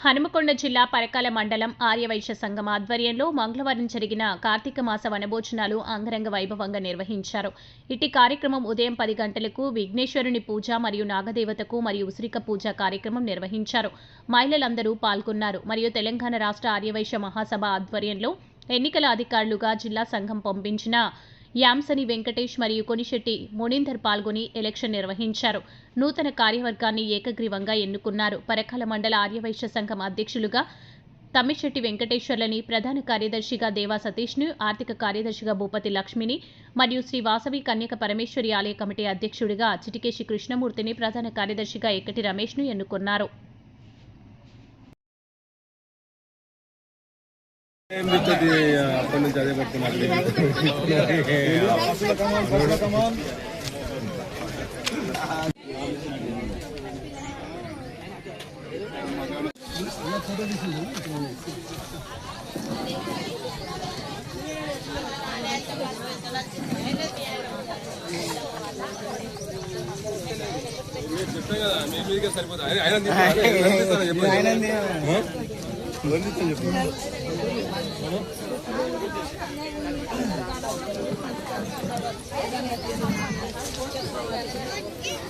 హనుమకొండ జిల్లా పరకాల మండలం ఆర్యవైశ్య సంఘం ఆధ్వర్యంలో మంగళవారం జరిగిన కార్తీక మాస వనభోజనాలు అంగరంగ వైభవంగా నిర్వహించారు. ఇట్టి కార్యక్రమం ఉదయం పది గంటలకు విఘ్నేశ్వరుని పూజ మరియు నాగదేవతకు మరియు ఉసిరిక పూజ కార్యక్రమం నిర్వహించారు. మహిళలందరూ పాల్గొన్నారు. మరియు తెలంగాణ రాష్ట్ర ఆర్యవైశ్య మహాసభ ఆధ్వర్యంలో ఎన్నికల అధికారులుగా జిల్లా సంఘం పంపించిన యాంసని వెంకటేష్ మరియు కొనిశెట్టి మునీందర్ పాల్గొని ఎలక్షన్ నిర్వహించారు. నూతన కార్యవర్గాన్ని ఏకగ్రీవంగా ఎన్నుకున్నారు. పరకాల మండల ఆర్యవైశ్య సంఘం అధ్యక్షులుగా తమ్మిశెట్టి వెంకటేశ్వర్లని ప్రధాన కార్యదర్శిగా దేవా సతీష్ను ఆర్థిక కార్యదర్శిగా భూపతి లక్ష్మిని మరియు శ్రీ వాసవి కన్యక పరమేశ్వరి ఆలయ కమిటీ అధ్యక్షుడిగా చిటికేశి కృష్ణమూర్తిని ప్రధాన కార్యదర్శిగా ఎక్కటి రమేష్ను ఎన్నుకున్నారు. ఏం తెచ్చది అప్పటి నుంచి అదే పట్టుకున్నారు చెప్పాను కదా మీ మీదికే సరిపోతుంది ఆయన- ఆయన తీసుకోవాలి. ఆయన తీసుకోవాలి చెప్పండి.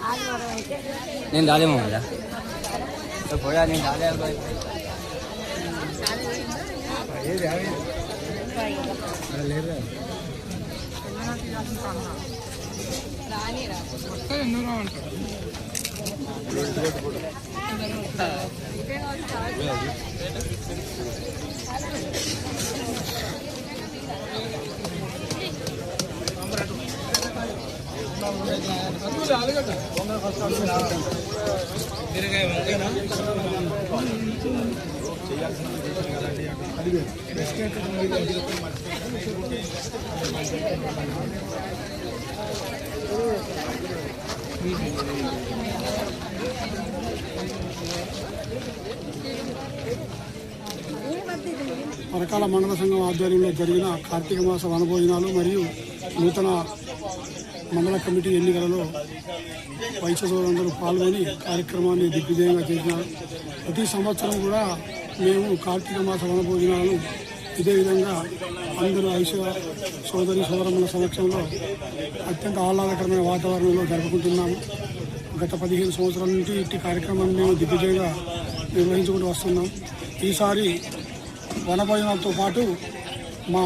ఆ? ఎవరు నేను రాలేమో కదా పోయా నేను రాలే పరకాల మండల సంఘం ఆధ్వర్యంలో జరిగిన కార్తీక మాస వనభోజనాలు మరియు నూతన మండల కమిటీ ఎన్నికలలో వైశ్య సోదరులందరూ పాల్గొని కార్యక్రమాన్ని దిగ్విజయంగా చేసినారు. ప్రతి సంవత్సరం కూడా మేము కార్తీక మాస వనభోజనాలను ఇదే విధంగా అందరూ ఐశ్వ సోదరి సోదరముల సమక్షంలో అత్యంత ఆహ్లాదకరమైన వాతావరణంలో జరుపుకుంటున్నాము. గత పదిహేను సంవత్సరాల నుంచి ఇట్టి కార్యక్రమాన్ని మేము దిగ్విజయంగా నిర్వహించుకుంటూ వస్తున్నాం. ఈసారి వనభోజనాలతో పాటు మా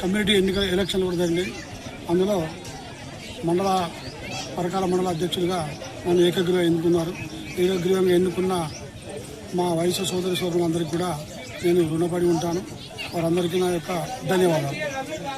కమ్యూనిటీ ఎన్నికల ఎలక్షన్లు కూడా జరిగినాయి అందులో మండల పరకాల మండల అధ్యక్షులుగా నన్ను ఏకగ్రీవం ఎన్నుకున్నారు. ఏకగ్రీవంగా ఎన్నుకున్న మా వయసు సోదరి సోదరులందరికీ కూడా నేను రుణపడి ఉంటాను. వారందరికీ నా యొక్క ధన్యవాదాలు.